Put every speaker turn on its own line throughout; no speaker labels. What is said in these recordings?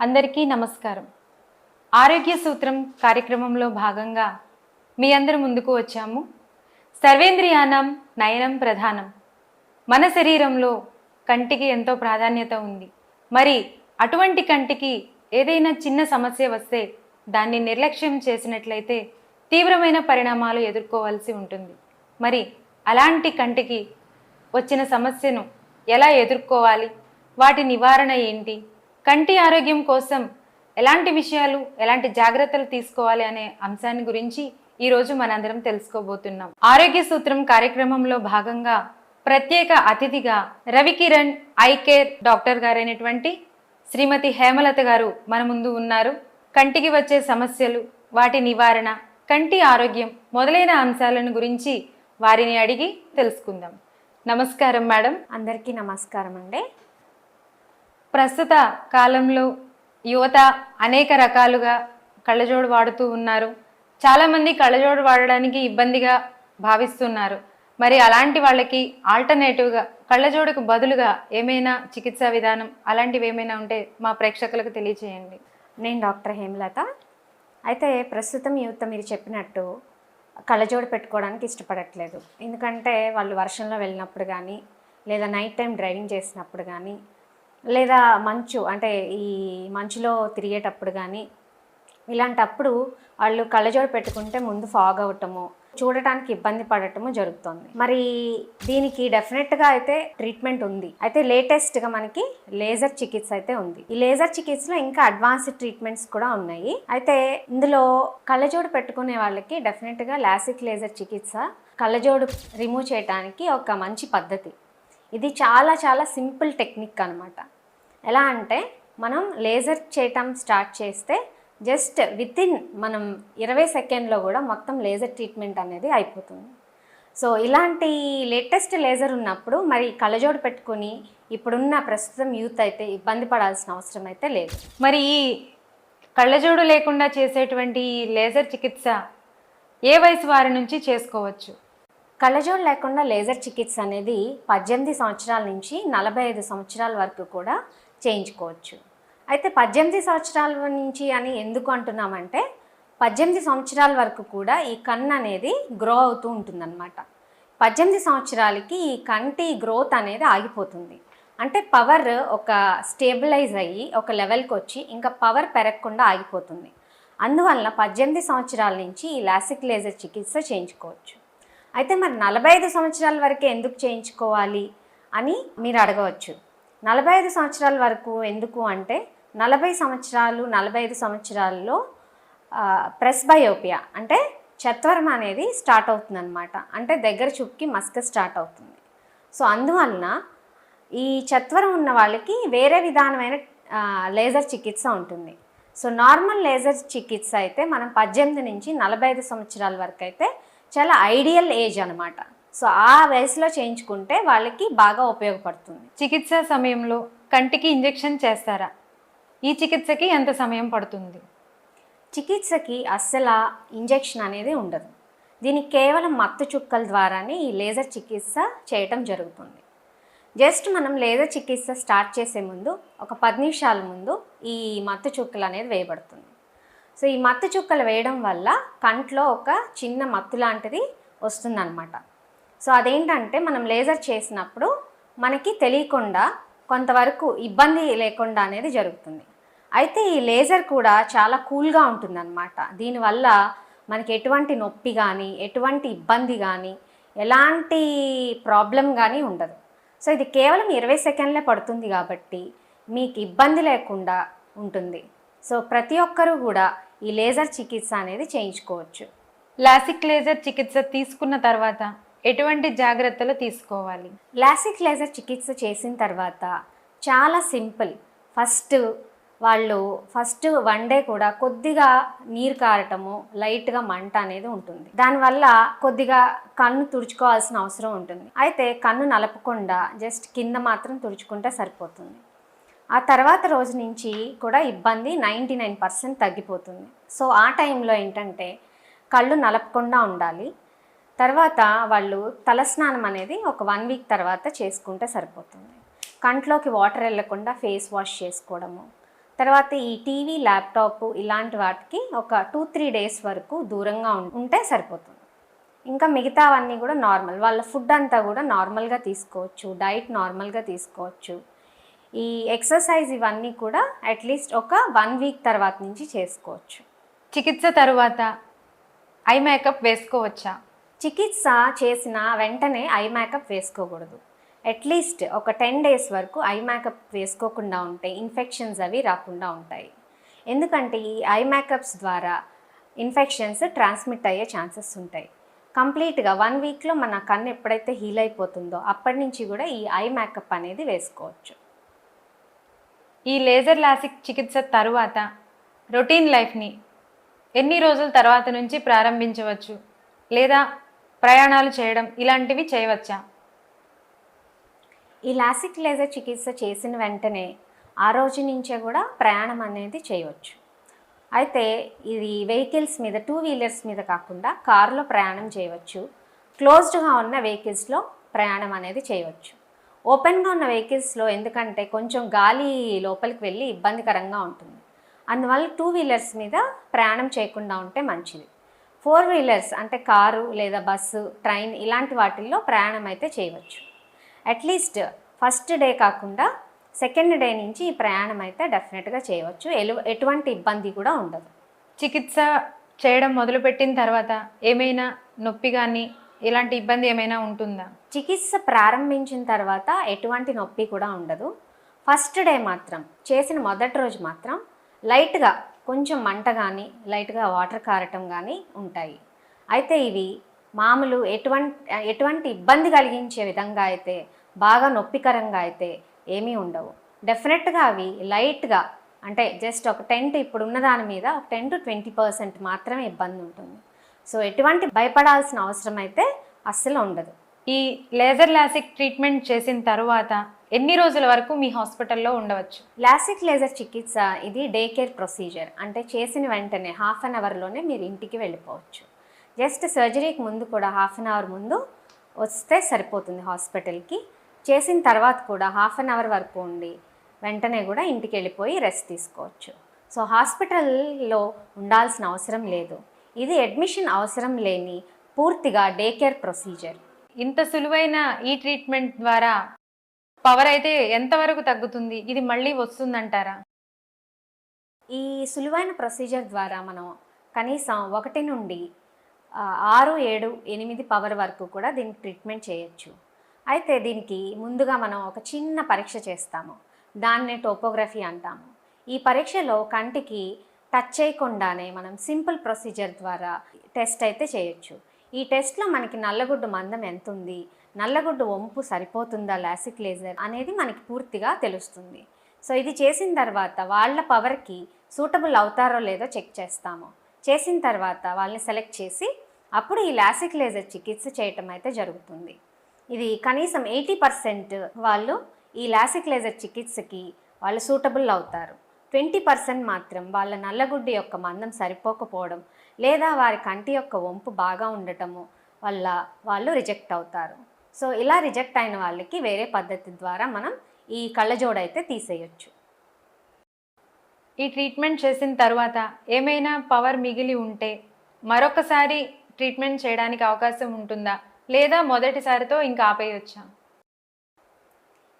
అందరికీ నమస్కారం. ఆరోగ్య సూత్రం కార్యక్రమంలో భాగంగా మీ అందరి ముందుకు వచ్చాము. సర్వేంద్రియానం నయనం ప్రధానం. మన శరీరంలో కంటికి ఎంతో ప్రాధాన్యత ఉంది. మరి అటువంటి కంటికి ఏదైనా చిన్న సమస్య వస్తే దాన్ని నిర్లక్ష్యం చేసినట్లయితే తీవ్రమైన పరిణామాలు ఎదుర్కోవాల్సి ఉంటుంది. మరి అలాంటి కంటికి వచ్చిన సమస్యను ఎలా ఎదుర్కోవాలి? వాటి నివారణ ఏంటి? కంటి ఆరోగ్యం కోసం ఎలాంటి విషయాలు ఎలాంటి జాగ్రత్తలు తీసుకోవాలి అనే అంశాన్ని గురించి ఈరోజు మనందరం తెలుసుకోబోతున్నాం. ఆరోగ్య సూత్రం కార్యక్రమంలో భాగంగా ప్రత్యేక అతిథిగా రవికిరణ్ ఐ కేర్ డాక్టర్ గారైనటువంటి శ్రీమతి హేమలత గారు మన ముందు ఉన్నారు. కంటికి వచ్చే సమస్యలు వాటి నివారణ కంటి ఆరోగ్యం మొదలైన అంశాలను గురించి వారిని అడిగి తెలుసుకుందాం. నమస్కారం మేడం.
అందరికీ నమస్కారం అండి.
ప్రస్తుత కాలంలో యువత అనేక రకాలుగా కళ్ళజోడు వాడుతూ ఉన్నారు. చాలామంది కళ్ళజోడు వాడడానికి ఇబ్బందిగా భావిస్తున్నారు. మరి అలాంటి వాళ్ళకి ఆల్టర్నేటివ్గా కళ్ళజోడుకు బదులుగా ఏమైనా చికిత్సా విధానం అలాంటివి ఏమైనా ఉంటే మా ప్రేక్షకులకు తెలియచేయండి.
నేను డాక్టర్ హేమలత. అయితే ప్రస్తుతం యువత మీరు చెప్పినట్టు కళ్ళజోడు పెట్టుకోవడానికి ఇష్టపడట్లేదు. ఎందుకంటే వాళ్ళు వర్షంలో వెళ్ళినప్పుడు కానీ లేదా నైట్ టైం డ్రైవింగ్ చేసినప్పుడు కానీ లేదా మంచు అంటే ఈ మంచులో తిరిగేటప్పుడు కానీ ఇలాంటప్పుడు వాళ్ళు కళ్ళజోడు పెట్టుకుంటే ముందు ఫాగ్ అవటము చూడటానికి ఇబ్బంది పడటము జరుగుతుంది. మరి దీనికి డెఫినెట్గా అయితే ట్రీట్మెంట్ ఉంది. అయితే లేటెస్ట్గా మనకి లేజర్ చికిత్స అయితే ఉంది. ఈ లేజర్ చికిత్సలో ఇంకా అడ్వాన్స్డ్ ట్రీట్మెంట్స్ కూడా ఉన్నాయి. అయితే ఇందులో కళ్ళజోడు పెట్టుకునే వాళ్ళకి డెఫినెట్గా లాసిక్ లేజర్ చికిత్స కళ్ళజోడు రిమూవ్ చేయడానికి ఒక మంచి పద్ధతి. ఇది చాలా చాలా సింపుల్ టెక్నిక్ అనమాట ఎలా అంటే మనం లేజర్ చేయటం స్టార్ట్ చేస్తే జస్ట్ విత్ ఇన్ మనం ఇరవై సెకండ్లో కూడా మొత్తం లేజర్ ట్రీట్మెంట్ అనేది అయిపోతుంది. సో ఇలాంటి లేటెస్ట్ లేజర్ ఉన్నప్పుడు మరి కళ్ళజోడు పెట్టుకొని ఇప్పుడున్న ప్రస్తుతం యూత్ అయితే ఇబ్బంది పడాల్సిన అవసరం అయితే లేదు.
మరి ఈ కళ్ళజోడు లేకుండా చేసేటువంటి లేజర్ చికిత్స ఏ వయసు వారి నుంచి చేసుకోవచ్చు?
కళ్ళజోడు లేకుండా లేజర్ చికిత్స అనేది పద్దెనిమిది సంవత్సరాల నుంచి నలభై ఐదు సంవత్సరాల వరకు కూడా చేయించుకోవచ్చు. అయితే పద్దెనిమిది సంవత్సరాల నుంచి అని ఎందుకు అంటున్నామంటే పద్దెనిమిది సంవత్సరాల వరకు కూడా ఈ కన్ను అనేది గ్రో అవుతూ ఉంటుందన్నమాట. పద్దెనిమిది సంవత్సరాలకి ఈ కంటి గ్రోత్ అనేది ఆగిపోతుంది. అంటే పవర్ ఒక స్టేబిలైజ్ అయ్యి ఒక లెవెల్కి వచ్చి ఇంకా పవర్ పెరగకుండా ఆగిపోతుంది. అందువల్ల పద్దెనిమిది సంవత్సరాల నుంచి ఈ లాసిక్ లేజర్ చికిత్స చేయించుకోవచ్చు. అయితే మరి నలభై ఐదు సంవత్సరాల వరకే ఎందుకు చేయించుకోవాలి అని మీరు అడగవచ్చు. నలభై ఐదు సంవత్సరాల వరకు ఎందుకు అంటే నలభై సంవత్సరాలు నలభై ఐదు సంవత్సరాల్లో ప్రెస్ బయోపియా అంటే చత్వరం అనేది స్టార్ట్ అవుతుందన్నమాట. అంటే దగ్గర చూపుకి మస్క స్టార్ట్ అవుతుంది. సో అందువలన ఈ చత్వరం ఉన్న వాళ్ళకి వేరే విధానమైన లేజర్ చికిత్స ఉంటుంది. సో నార్మల్ లేజర్ చికిత్స అయితే మనం పద్దెనిమిది నుంచి నలభై ఐదు సంవత్సరాల వరకు అయితే చాలా ఐడియల్ ఏజ్ అనమాట సో ఆ వయసులో చేయించుకుంటే వాళ్ళకి బాగా ఉపయోగపడుతుంది.
చికిత్స సమయంలో కంటికి ఇంజెక్షన్ చేస్తారా? ఈ చికిత్సకి ఎంత సమయం పడుతుంది?
చికిత్సకి అస్సలు ఇంజెక్షన్ అనేది ఉండదు. దీనికి కేవలం మత్తు చుక్కల ద్వారానే ఈ లేజర్ చికిత్స చేయటం జరుగుతుంది. జస్ట్ మనం లేజర్ చికిత్స స్టార్ట్ చేసే ముందు ఒక పది నిమిషాల ముందు ఈ మత్తు చుక్కలు అనేది వేయబడుతుంది. సో ఈ మత్తు చుక్కలు వేయడం వల్ల కంట్లో ఒక చిన్న మత్తు లాంటిది వస్తుందన్నమాట. సో అదేంటంటే మనం లేజర్ చేసినప్పుడు మనకి తెలియకుండా కొంతవరకు ఇబ్బంది లేకుండా అనేది జరుగుతుంది. అయితే ఈ లేజర్ కూడా చాలా కూల్గా ఉంటుందన్నమాట. దీనివల్ల మనకి ఎటువంటి నొప్పి కానీ ఎటువంటి ఇబ్బంది కానీ ఎలాంటి ప్రాబ్లం కానీ ఉండదు. సో ఇది కేవలం ఇరవై సెకండ్లే పడుతుంది కాబట్టి మీకు ఇబ్బంది లేకుండా ఉంటుంది. సో ప్రతి ఒక్కరూ కూడా ఈ లేజర్ చికిత్స అనేది చేయించుకోవచ్చు.
లాసిక్ లేజర్ చికిత్స తీసుకున్న తర్వాత ఎటువంటి జాగ్రత్తలు తీసుకోవాలి?
లాసిక్ లేజర్ చికిత్స చేసిన తర్వాత చాలా సింపుల్. ఫస్ట్ వాళ్ళు ఫస్ట్ వన్ డే కూడా కొద్దిగా నీరు కారటము లైట్గా మంట అనేది ఉంటుంది. దానివల్ల కొద్దిగా కన్ను తుడుచుకోవాల్సిన అవసరం ఉంటుంది. అయితే కన్ను నలపకుండా జస్ట్ కింద మాత్రం తుడుచుకుంటే సరిపోతుంది. ఆ తర్వాత రోజు నుంచి కూడా ఇబ్బంది నైంటీ నైన్ పర్సెంట్ తగ్గిపోతుంది. సో ఆ టైంలో ఏంటంటే కళ్ళు నలపకుండా ఉండాలి. తర్వాత వాళ్ళు తలస్నానం అనేది ఒక వన్ వీక్ తర్వాత చేసుకుంటే సరిపోతుంది. కంట్లోకి వాటర్ వెళ్ళకుండా ఫేస్ వాష్ చేసుకోవడము. తర్వాత ఈ టీవీ ల్యాప్టాప్ ఇలాంటి వాటికి ఒక టూ త్రీ డేస్ వరకు దూరంగా ఉం- ఉంటే సరిపోతుంది. ఇంకా మిగతావన్నీ కూడా నార్మల్. వాళ్ళ ఫుడ్ అంతా కూడా నార్మల్గా తీసుకోవచ్చు. డైట్ నార్మల్గా తీసుకోవచ్చు. ఈ ఎక్సర్సైజ్ ఇవన్నీ కూడా అట్లీస్ట్ ఒక వన్ వీక్ తర్వాత నుంచి చేసుకోవచ్చు.
చికిత్స తరువాత ఐ మేకప్ వేసుకోవచ్చా?
చికిత్స చేసిన వెంటనే ఐ మేకప్ వేసుకోకూడదు. అట్లీస్ట్ ఒక టెన్ డేస్ వరకు ఐ మేకప్ వేసుకోకుండా ఉంటే ఇన్ఫెక్షన్స్ అవి రాకుండా ఉంటాయి. ఎందుకంటే ఈ ఐ మేకప్స్ ద్వారా ఇన్ఫెక్షన్స్ ట్రాన్స్మిట్ అయ్యే ఛాన్సెస్ ఉంటాయి. కంప్లీట్గా వన్ వీక్లో మన కన్ను ఎప్పుడైతే హీల్ అయిపోతుందో అప్పటి నుంచి కూడా ఈ ఐ మేకప్ అనేది వేసుకోవచ్చు.
ఈ లేజర్ లాసిక్ చికిత్స తరువాత రొటీన్ లైఫ్ని ఎన్ని రోజుల తర్వాత నుంచి ప్రారంభించవచ్చు? లేదా ప్రయాణాలు చేయడం ఇలాంటివి చేయవచ్చా?
ఈ లాసిక్ లేజర్ చికిత్స చేసిన వెంటనే ఆ రోజు నుంచే కూడా ప్రయాణం అనేది చేయవచ్చు. అయితే ఇది వెహికల్స్ మీద టూ వీలర్స్ మీద కాకుండా కారులో ప్రయాణం చేయవచ్చు. క్లోజ్డ్గా ఉన్న వెహికల్స్లో ప్రయాణం అనేది చేయవచ్చు. ఓపెన్గా ఉన్న వెహికల్స్లో ఎందుకంటే కొంచెం గాలి లోపలికి వెళ్ళి ఇబ్బందికరంగా ఉంటుంది. అందువల్ల టూ వీలర్స్ మీద ప్రయాణం చేయకుండా ఉంటే మంచిది. ఫోర్ వీలర్స్ అంటే కారు లేదా బస్సు ట్రైన్ ఇలాంటి వాటిల్లో ప్రయాణం అయితే చేయవచ్చు. అట్లీస్ట్ ఫస్ట్ డే కాకుండా సెకండ్ డే నుంచి ఈ ప్రయాణం అయితే డెఫినెట్గా చేయవచ్చు. ఎలు ఎటువంటి ఇబ్బంది కూడా ఉండదు.
చికిత్స చేయడం మొదలుపెట్టిన తర్వాత ఏమైనా నొప్పి కానీ ఇలాంటి ఇబ్బంది ఏమైనా ఉంటుందా?
చికిత్స ప్రారంభించిన తర్వాత ఎటువంటి నొప్పి కూడా ఉండదు. ఫస్ట్ డే మాత్రం చేసిన మొదటి రోజు మాత్రం లైట్గా కొంచెం మంట కానీ లైట్గా వాటర్ కారటం కానీ ఉంటాయి. అయితే ఇవి మామూలు ఎటువంటి ఎటువంటి ఇబ్బంది కలిగించే విధంగా అయితే బాగా నొప్పికరంగా అయితే ఏమీ ఉండవు. డెఫినెట్గా అవి లైట్గా అంటే జస్ట్ ఒక టెన్ ఇప్పుడు ఉన్న దాని మీద ఒక టెన్ టు ట్వంటీ పర్సెంట్ మాత్రమే ఇబ్బంది ఉంటుంది. సో ఎటువంటి భయపడాల్సిన అవసరం అయితే అస్సలు ఉండదు.
ఈ లేజర్ లాసిక్ ట్రీట్మెంట్ చేసిన తర్వాత ఎన్ని రోజుల వరకు మీ హాస్పిటల్లో ఉండవచ్చు?
లాసిక్ లేజర్ చికిత్స ఇది డే కేర్ ప్రొసీజర్. అంటే చేసిన వెంటనే హాఫ్ అన్ అవర్లోనే మీరు ఇంటికి వెళ్ళిపోవచ్చు. జస్ట్ సర్జరీకి ముందు కూడా హాఫ్ అన్ అవర్ ముందు వస్తే సరిపోతుంది హాస్పిటల్కి. చేసిన తర్వాత కూడా హాఫ్ అన్ అవర్ వరకు ఉండి వెంటనే కూడా ఇంటికి వెళ్ళిపోయి రెస్ట్ తీసుకోవచ్చు. సో హాస్పిటల్లో ఉండాల్సిన అవసరం లేదు. ఇది అడ్మిషన్ అవసరం లేని పూర్తిగా డే కేర్ ప్రొసీజర్.
ఇంత సులువైన ఈ ట్రీట్మెంట్ ద్వారా పవర్ అయితే ఎంతవరకు తగ్గుతుంది? ఇది మళ్ళీ వస్తుందంటారా?
ఈ సులువైన ప్రొసీజర్ ద్వారా మనం కనీసం ఒకటి నుండి ఆరు ఏడు ఎనిమిది పవర్ వరకు కూడా దీనికి ట్రీట్మెంట్ చేయొచ్చు. అయితే దీనికి ముందుగా మనం ఒక చిన్న పరీక్ష చేస్తాము. దాన్నే టోపోగ్రఫీ అంటాము. ఈ పరీక్షలో కంటికి టచ్ చేయకుండానే మనం సింపుల్ ప్రొసీజర్ ద్వారా టెస్ట్ అయితే చేయొచ్చు. ఈ టెస్ట్లో మనకి నల్లగుడ్డు మందం ఎంత ఉంది నల్లగుడ్డు వంపు సరిపోతుందా లాసిక్ లేజర్ అనేది మనకి పూర్తిగా తెలుస్తుంది. సో ఇది చేసిన తర్వాత వాళ్ళ పవర్కి సూటబుల్ అవుతారో లేదో చెక్ చేస్తాము. చేసిన తర్వాత వాళ్ళని సెలెక్ట్ చేసి అప్పుడు ఈ లాసిక్ లేజర్ చికిత్స చేయటం అయితే జరుగుతుంది. ఇది కనీసం ఎయిటీ పర్సెంట్ వాళ్ళు ఈ లాసిక్ లేజర్ చికిత్సకి వాళ్ళు సూటబుల్ అవుతారు. ట్వంటీ పర్సెంట్ మాత్రం వాళ్ళ నల్లగుడ్డి యొక్క మందం సరిపోకపోవడం లేదా వారి కంటి యొక్క వంపు బాగా ఉండటము వల్ల వాళ్ళు రిజెక్ట్ అవుతారు. సో ఇలా రిజెక్ట్ అయిన వాళ్ళకి వేరే పద్ధతి ద్వారా మనం ఈ కళ్ళజోడైతే తీసేయొచ్చు.
ఈ ట్రీట్మెంట్ చేసిన తర్వాత ఏమైనా పవర్ మిగిలి ఉంటే మరొకసారి ట్రీట్మెంట్ చేయడానికి అవకాశం ఉంటుందా? లేదా మొదటిసారితో ఇంకా ఆపేయొచ్చా?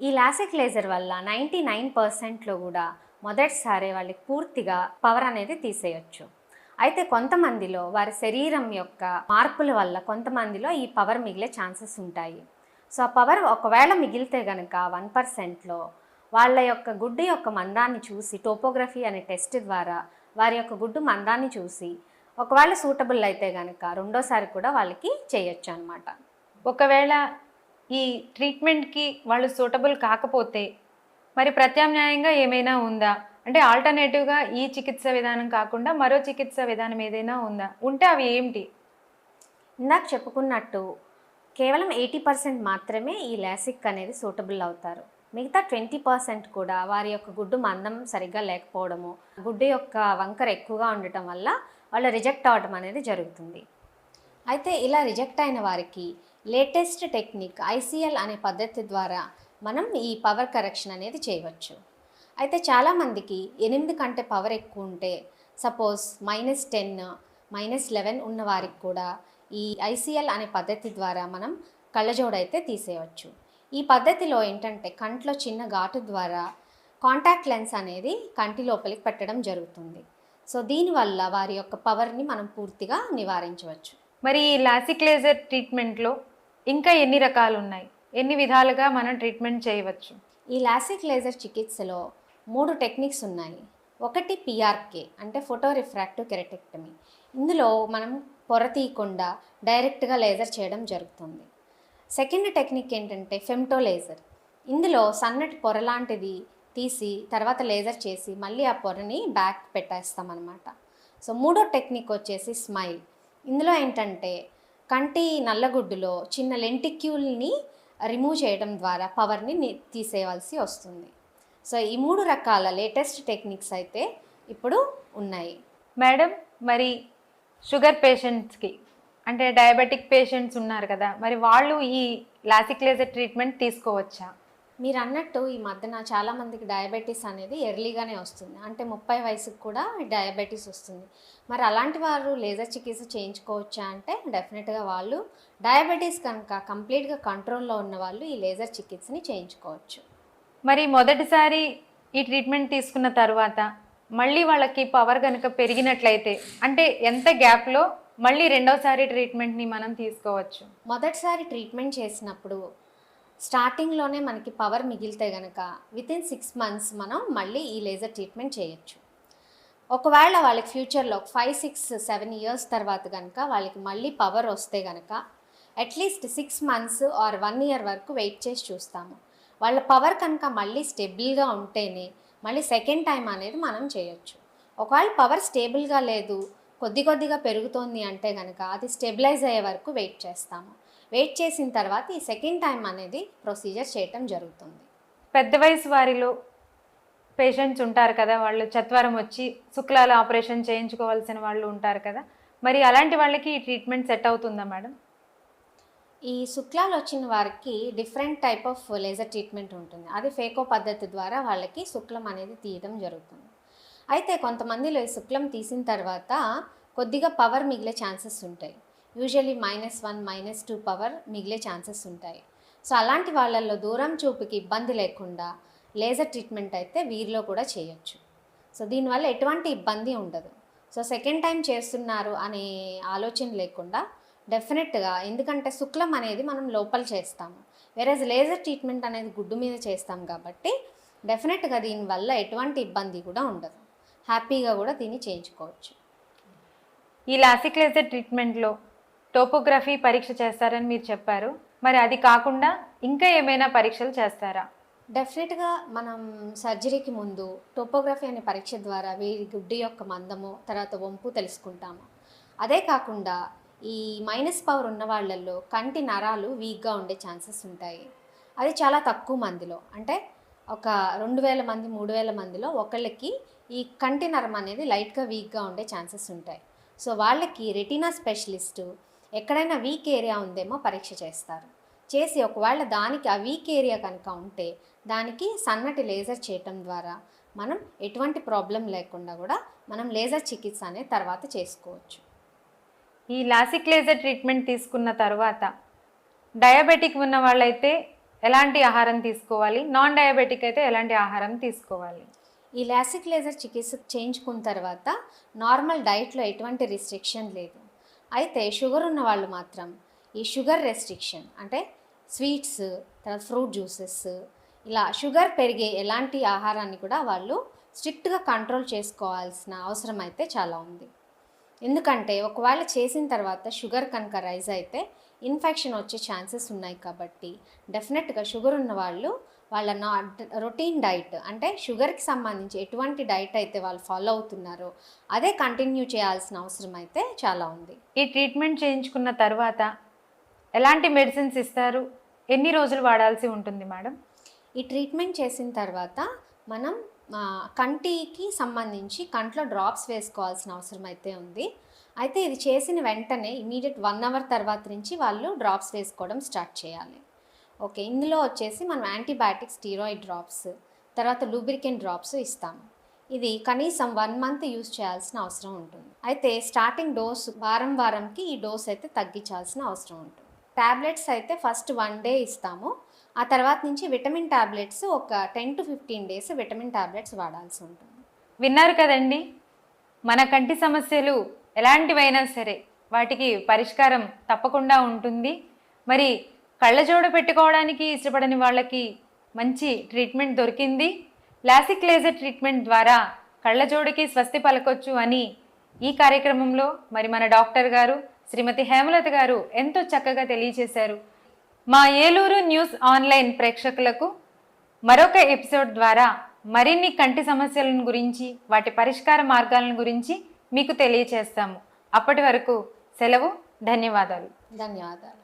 ఈ లాసిక్ లేజర్ వల్ల నైంటీ నైన్ పర్సెంట్లో కూడా మొదటిసారి వాళ్ళకి పూర్తిగా పవర్ అనేది తీసేయొచ్చు. అయితే కొంతమందిలో వారి శరీరం యొక్క మార్పుల వల్ల కొంతమందిలో ఈ పవర్ మిగిలే ఛాన్సెస్ ఉంటాయి. సో ఆ పవర్ ఒకవేళ మిగిలితే కనుక వన్ పర్సెంట్లో వాళ్ళ యొక్క గుడ్డు యొక్క మందాన్ని చూసి టోపోగ్రఫీ అనే టెస్ట్ ద్వారా వారి యొక్క గుడ్డు మందాన్ని చూసి ఒకవేళ సూటబుల్ అయితే కనుక రెండోసారి కూడా వాళ్ళకి చేయొచ్చు అనమాట
ఒకవేళ ఈ ట్రీట్మెంట్కి వాళ్ళు సూటబుల్ కాకపోతే మరి ప్రత్యామ్నాయంగా ఏమైనా ఉందా? అంటే ఆల్టర్నేటివ్గా ఈ చికిత్స విధానం కాకుండా మరో చికిత్స విధానం ఏదైనా ఉందా? ఉంటే అవి ఏమిటి?
ఇందాక చెప్పుకున్నట్టు కేవలం ఎయిటీ పర్సెంట్ మాత్రమే ఈ లాసిక్ అనేది సూటబుల్ అవుతారు. మిగతా ట్వంటీ పర్సెంట్ కూడా వారి యొక్క గుడ్డు మందం సరిగ్గా లేకపోవడము గుడ్డు యొక్క వంకర ఎక్కువగా ఉండటం వల్ల వాళ్ళు రిజెక్ట్ అవ్వడం అనేది జరుగుతుంది. అయితే ఇలా రిజెక్ట్ అయిన వారికి లేటెస్ట్ టెక్నిక్ ఐసీఎల్ అనే పద్ధతి ద్వారా మనం ఈ పవర్ కరెక్షన్ అనేది చేయవచ్చు. అయితే చాలామందికి ఎనిమిది కంటే పవర్ ఎక్కువ ఉంటే suppose minus ten minus eleven ఉన్న వారికి కూడా ఈ ఐసీఎల్ అనే పద్ధతి ద్వారా మనం కళ్ళజోడైతే తీసేయవచ్చు ఈ పద్ధతిలో ఏంటంటే కంట్లో చిన్న ఘాటు ద్వారా కాంటాక్ట్ లెన్స్ అనేది కంటి లోపలికి పెట్టడం జరుగుతుంది. సో దీనివల్ల వారి యొక్క పవర్ని మనం పూర్తిగా నివారించవచ్చు.
మరి ఈ లాసిక్ లేజర్ ట్రీట్మెంట్లో ఇంకా ఎన్ని రకాలు ఉన్నాయి ఎన్ని విధాలుగా మనం ట్రీట్మెంట్ చేయవచ్చు?
ఈ లాసిక్ లేజర్ చికిత్సలో మూడు టెక్నిక్స్ ఉన్నాయి. ఒకటి పిఆర్కే అంటే ఫోటో రిఫ్రాక్టివ్ కెరటెక్టమీ. ఇందులో మనం పొర తీయకుండా డైరెక్ట్గా లేజర్ చేయడం జరుగుతుంది. సెకండ్ టెక్నిక్ ఏంటంటే ఫెమ్టో లేజర్. ఇందులో సన్నటి పొర లాంటిది తీసి తర్వాత లేజర్ చేసి మళ్ళీ ఆ పొరని బ్యాక్ పెట్టేస్తామన్నమాట. సో మూడో టెక్నిక్ వచ్చేసి స్మైల్. ఇందులో ఏంటంటే కంటి నల్లగుడ్డులో చిన్న లెంటిక్యూల్ని రిమూవ్ చేయడం ద్వారా పవర్ని తీసేయవలసి వస్తుంది. సో ఈ మూడు రకాల లేటెస్ట్ టెక్నిక్స్ అయితే ఇప్పుడు ఉన్నాయి.
మేడం మరి షుగర్ పేషెంట్స్కి అంటే డయాబెటిక్ పేషెంట్స్ ఉన్నారు కదా మరి వాళ్ళు ఈ లాసిక్ లేజర్ ట్రీట్మెంట్ తీసుకోవచ్చా?
మీరు అన్నట్టు ఈ మధ్యన చాలామందికి డయాబెటీస్ అనేది ఎర్లీగానే వస్తుంది. అంటే ముప్పై వయసుకు కూడా డయాబెటీస్ వస్తుంది. మరి అలాంటి వారు లేజర్ చికిత్స చేయించుకోవచ్చా అంటే డెఫినెట్గా వాళ్ళు డయాబెటీస్ కనుక కంప్లీట్గా కంట్రోల్లో ఉన్న వాళ్ళు ఈ లేజర్ చికిత్సని చేయించుకోవచ్చు.
మరి మొదటిసారి ఈ ట్రీట్మెంట్ తీసుకున్న తర్వాత మళ్ళీ వాళ్ళకి పవర్ కనుక పెరిగినట్లయితే అంటే ఎంత గ్యాప్లో మళ్ళీ రెండోసారి ట్రీట్మెంట్ని మనం తీసుకోవచ్చు?
మొదటిసారి ట్రీట్మెంట్ చేసినప్పుడు స్టార్టింగ్లోనే మనకి పవర్ మిగిలితే గనక వితిన్ సిక్స్ మంత్స్ మనం మళ్ళీ ఈ లేజర్ ట్రీట్మెంట్ చేయొచ్చు. ఒకవేళ వాళ్ళకి ఫ్యూచర్లో ఫైవ్ సిక్స్ సెవెన్ ఇయర్స్ తర్వాత కనుక వాళ్ళకి మళ్ళీ పవర్ వస్తే కనుక at least six months or one year వరకు వెయిట్ చేసి చూస్తాము. వాళ్ళ పవర్ కనుక మళ్ళీ స్టెబుల్గా ఉంటేనే మళ్ళీ సెకండ్ టైం అనేది మనం చేయొచ్చు. ఒకవేళ పవర్ స్టేబుల్గా లేదు కొద్ది కొద్దిగా పెరుగుతోంది అంటే కనుక అది స్టెబిలైజ్ అయ్యే వరకు వెయిట్ చేస్తాము. వెయిట్ చేసిన తర్వాత ఈ సెకండ్ టైం అనేది ప్రొసీజర్ చేయటం జరుగుతుంది.
పెద్ద వయసు వారిలో పేషెంట్స్ ఉంటారు కదా వాళ్ళు చత్వరం వచ్చి శుక్లాల ఆపరేషన్ చేయించుకోవాల్సిన వాళ్ళు ఉంటారు కదా మరి అలాంటి వాళ్ళకి ఈ ట్రీట్మెంట్ సెట్ అవుతుందా మేడం?
ఈ శుక్లాలు వచ్చిన వారికి different type of laser treatment ఉంటుంది. అది ఫేకో పద్ధతి ద్వారా వాళ్ళకి శుక్లం అనేది తీయడం జరుగుతుంది. అయితే కొంతమందిలో ఈ శుక్లం తీసిన తర్వాత కొద్దిగా పవర్ మిగిలే ఛాన్సెస్ ఉంటాయి. Usually minus one minus two power మిగిలే ఛాన్సెస్ ఉంటాయి. సో అలాంటి వాళ్ళల్లో దూరం చూపుకి ఇబ్బంది లేకుండా లేజర్ ట్రీట్మెంట్ అయితే వీరిలో కూడా చేయొచ్చు. సో దీనివల్ల ఎటువంటి ఇబ్బంది ఉండదు. సో సెకండ్ టైం చేస్తున్నారు అనే ఆలోచన లేకుండా డెఫినెట్గా ఎందుకంటే శుక్లం అనేది మనం లోపల చేస్తాము. వేరేజ్ లేజర్ ట్రీట్మెంట్ అనేది గుడ్డు మీద చేస్తాం కాబట్టి డెఫినెట్గా దీనివల్ల ఎటువంటి ఇబ్బంది కూడా ఉండదు. హ్యాపీగా కూడా దీన్ని చేయించుకోవచ్చు.
ఈ లాసిక్ లేజర్ ట్రీట్మెంట్లో టోపోగ్రఫీ పరీక్ష చేస్తారని మీరు చెప్పారు. మరి అది కాకుండా ఇంకా ఏమైనా పరీక్షలు చేస్తారా?
డెఫినెట్గా మనం సర్జరీకి ముందు టోపోగ్రఫీ అనే పరీక్ష ద్వారా వీరి గుడ్డి యొక్క మందము తర్వాత వంపు తెలుసుకుంటాము. అదే కాకుండా ఈ మైనస్ పవర్ ఉన్న వాళ్ళల్లో కంటి నరాలు వీక్గా ఉండే ఛాన్సెస్ ఉంటాయి. అది చాలా తక్కువ మందిలో. అంటే ఒక రెండు వేల మంది మూడు వేల మందిలో ఒకళ్ళకి ఈ కంటి నరం అనేది లైట్గా వీక్గా ఉండే ఛాన్సెస్ ఉంటాయి. సో వాళ్ళకి రెటీనా స్పెషలిస్టు ఎక్కడైనా వీక్ ఏరియా ఉందేమో పరీక్ష చేస్తారు. చేసి ఒకవేళ దానికి ఆ వీక్ ఏరియా కనుక ఉంటే దానికి సన్నటి లేజర్ చేయటం ద్వారా మనం ఎటువంటి ప్రాబ్లం లేకుండా కూడా మనం లేజర్ చికిత్స అనేది తర్వాత చేసుకోవచ్చు.
ఈ లాసిక్ లేజర్ ట్రీట్మెంట్ తీసుకున్న తర్వాత డయాబెటిక్ ఉన్న వాళ్ళైతే ఎలాంటి ఆహారం తీసుకోవాలి? నాన్ డయాబెటిక్ అయితే ఎలాంటి ఆహారం తీసుకోవాలి?
ఈ లాసిక్ లేజర్ చికిత్స చేయించుకున్న తర్వాత నార్మల్ డైట్లో ఎటువంటి రిస్ట్రిక్షన్ లేదు. అయితే షుగర్ ఉన్న వాళ్ళు మాత్రం ఈ షుగర్ రెస్ట్రిక్షన్ అంటే స్వీట్స్ తర్వాత ఫ్రూట్ జ్యూసెస్ ఇలా షుగర్ పెరిగే ఎలాంటి ఆహారాన్ని కూడా వాళ్ళు స్ట్రిక్ట్గా కంట్రోల్ చేసుకోవాల్సిన అవసరం అయితే చాలా ఉంది. ఎందుకంటే ఒకవేళ చేసిన తర్వాత షుగర్ కనుక రైజ్ అయితే ఇన్ఫెక్షన్ వచ్చే ఛాన్సెస్ ఉన్నాయి కాబట్టి డెఫినెట్గా షుగర్ ఉన్న వాళ్ళు వాళ్ళ నా రొటీన్ డైట్ అంటే షుగర్కి సంబంధించి ఎటువంటి డైట్ అయితే వాళ్ళు ఫాలో అవుతున్నారో అదే కంటిన్యూ చేయాల్సిన అవసరం అయితే చాలా ఉంది.
ఈ ట్రీట్మెంట్ చేయించుకున్న తర్వాత ఎలాంటి మెడిసిన్స్ ఇస్తారు? ఎన్ని రోజులు వాడాల్సి ఉంటుంది మేడం?
ఈ ట్రీట్మెంట్ చేసిన తర్వాత మనం కంటికి సంబంధించి కంట్లో డ్రాప్స్ వేసుకోవాల్సిన అవసరం అయితే ఉంది. అయితే ఇది చేసిన వెంటనే ఇమీడియట్ వన్ అవర్ తర్వాత నుంచి వాళ్ళు డ్రాప్స్ వేసుకోవడం స్టార్ట్ చేయాలి. ఓకే ఇందులో వచ్చేసి మనం యాంటీబయాటిక్ స్టీరాయిడ్ డ్రాప్స్ తర్వాత లూబ్రికెంట్ డ్రాప్స్ ఇస్తాము ఇది కనీసం వన్ మంత్ యూస్ చేయాల్సిన అవసరం ఉంటుంది. అయితే స్టార్టింగ్ డోస్ వారం వారంకి ఈ డోస్ అయితే తగ్గించాల్సిన అవసరం ఉంటుంది. ట్యాబ్లెట్స్ అయితే ఫస్ట్ వన్ డే ఇస్తాము. ఆ తర్వాత నుంచి విటమిన్ టాబ్లెట్స్ ఒక ten to fifteen days vitamin tablets వాడాల్సి ఉంటుంది.
విన్నారు కదండి? మన కంటి సమస్యలు ఎలాంటివైనా సరే వాటికి పరిష్కారం తప్పకుండా ఉంటుంది. మరి కళ్ళజోడు పెట్టుకోవడానికి ఇష్టపడని వాళ్ళకి మంచి ట్రీట్మెంట్ దొరికింది. లాసిక్ లేజర్ ట్రీట్మెంట్ ద్వారా కళ్ళజోడుకి స్వస్తి పలకొచ్చు అని ఈ కార్యక్రమంలో మరి మన డాక్టర్ గారు శ్రీమతి హేమలత గారు ఎంతో చక్కగా తెలియజేశారు. మా ఏలూరు న్యూస్ ఆన్లైన్ ప్రేక్షకులకు మరొక ఎపిసోడ్ ద్వారా మరిన్ని కంటి సమస్యలను గురించి వాటి పరిష్కార మార్గాలను గురించి మీకు తెలియచేస్తాము. అప్పటి వరకు సెలవు ధన్యవాదాలు.
ధన్యవాదాలు.